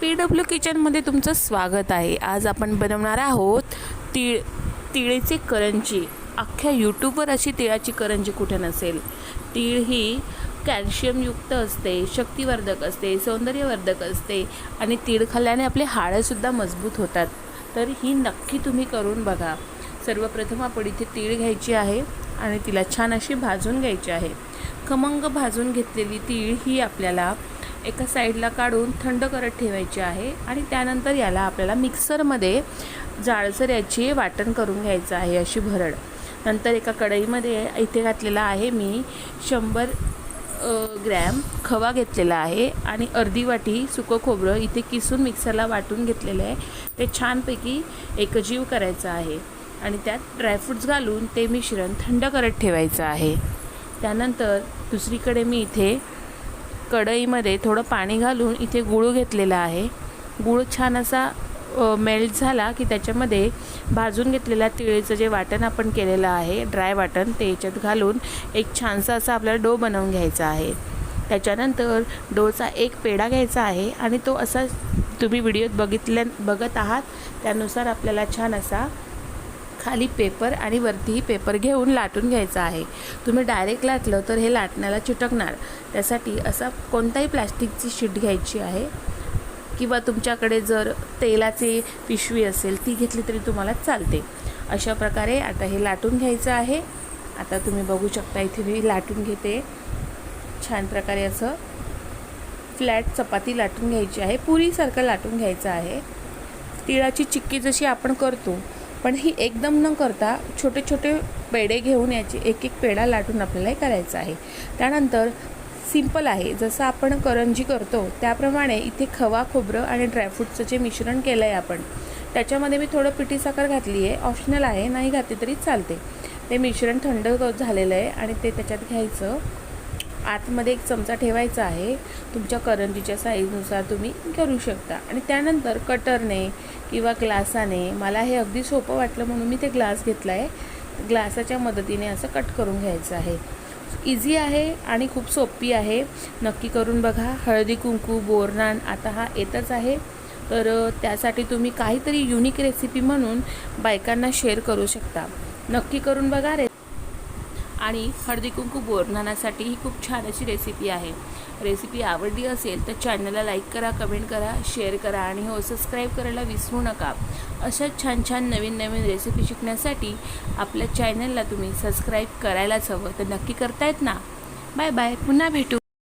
P W किचनमध्ये तुमचं स्वागत आहे. आज आपण बनवणार आहोत तीळ तिळेचे करंजी. अख्ख्या यूट्यूबवर अशी तिळाची करंजी कुठे नसेल. तीळ ही कॅल्शियमयुक्त असते शक्तिवर्धक असते सौंदर्यवर्धक असते आणि तीळ खाल्ल्याने आपले हाडंसुद्धा मजबूत होतात. तर ही नक्की तुम्ही करून बघा. सर्वप्रथम आपण इथे तीळ घ्यायची आहे आणि तिला छान अशी भाजून घ्यायची आहे. खमंग भाजून घेतलेली तीळ ही आपल्याला एका साईडला काढून थंड करत ठेवायची आहे आणि त्यानंतर याला आपल्याला मिक्सरमध्ये जाळसर याची वाटण करून घ्यायचं आहे अशी भरड. नंतर एका कढईमध्ये इथे घातलेला आहे मी शंभर ग्रॅम खवा घेतलेला आहे आणि अर्धी वाटी सुकं खोबरं इथे किसून मिक्सरला वाटून घेतलेलं आहे. ते छानपैकी एकजीव करायचं आहे आणि त्यात ड्रायफ्रूट्स घालून ते मिश्रण थंड करत ठेवायचं आहे. त्यानंतर दुसरीकडे मी इथे कढईमध्ये थोडं पाणी घालून इथे गुळ घेतलेला आहे. गुळ छान असा मेल्ट झाला की त्याच्यामध्ये भाजून घेतलेल्या तिळीचं जे वाटण आपण केलेलं आहे ड्राय वाटण ते याच्यात घालून एक छानसा असा आपल्याला डो बनवून घ्यायचा आहे. त्याच्यानंतर डोचा एक पेढा घ्यायचा आहे आणि तो असा तुम्ही व्हिडिओत बघितल्या बघत आहात त्यानुसार आपल्याला छान असा खाली पेपर आणि वरतीही पेपर घेऊन लाटून घ्यायचा आहे. तुम्ही डायरेक्ट लाटलं तर हे लाटण्याला चिटकणार. त्यासाठी असा कोणताही प्लॅस्टिकची शीट घ्यायची आहे? किंवा तुमच्याकडे जर तेलाची पिशवी असेल ती घेतली तरी तुम्हाला चालते. अशा प्रकारे आता हे लाटून घ्यायचं आहे. आता तुम्ही बघू शकता इथे मी लाटून घेते. छान प्रकारे असं फ्लॅट चपाती लाटून घ्यायची आहे. पुरीसारखं लाटून घ्यायचं आहे. तिळाची चिक्की जशी आपण करतो पण ही एकदम न करता छोटे छोटे पेढे घेऊन याची एक एक पेढा लाटून आपल्याला हे करायचं आहे. त्यानंतर सिंपल आहे. जसं आपण करंजी करतो त्याप्रमाणे इथे खवा खोबरं आणि ड्रायफ्रूटचं जे मिश्रण केलं आहे आपण त्याच्यामध्ये मी थोडं पिठी साखर घातली आहे. ऑप्शनल आहे नाही घातली तरी चालते. ते मिश्रण थंड झालेलं आहे आणि ते त्याच्यात घ्यायचं. आतमध्ये एक चमचा ठेवायचा आहे. तुमच्या करंजीच्या साईजनुसार तुम्ही करू शकता. आणि त्यानंतर कटरने किंवा ग्लासाने मला हे अगदी सोपं वाटलं म्हणून मी ते ग्लास घेतला आहे ग्लासाच्या मदतीने असं कट करून घ्यायचं आहे. इझी आहे आणि खूप सोपी आहे. नक्की करून बघा. हळदी कुंकू बोरनान आता हा येतच आहे. तर त्यासाठी तुम्ही काहीतरी युनिक रेसिपी म्हणून बायकांना शेअर करू शकता. नक्की करून बघा रे आणि हळदी कुंकू बोरनानासाठी ही खूप छान अशी रेसिपी आहे. रेसिपी आवडली असेल तर चॅनलला लाईक करा कमेंट करा शेअर करा आणि हो सबस्क्राईब करायला विसरू नका. अशा छान छान नवीन नवीन रेसिपी शिकण्यासाठी आपल्या चॅनलला तुम्ही सबस्क्राईब करायलाच हवं. तर नक्की करतायत ना? बाय बाय पुन्हा भेटू.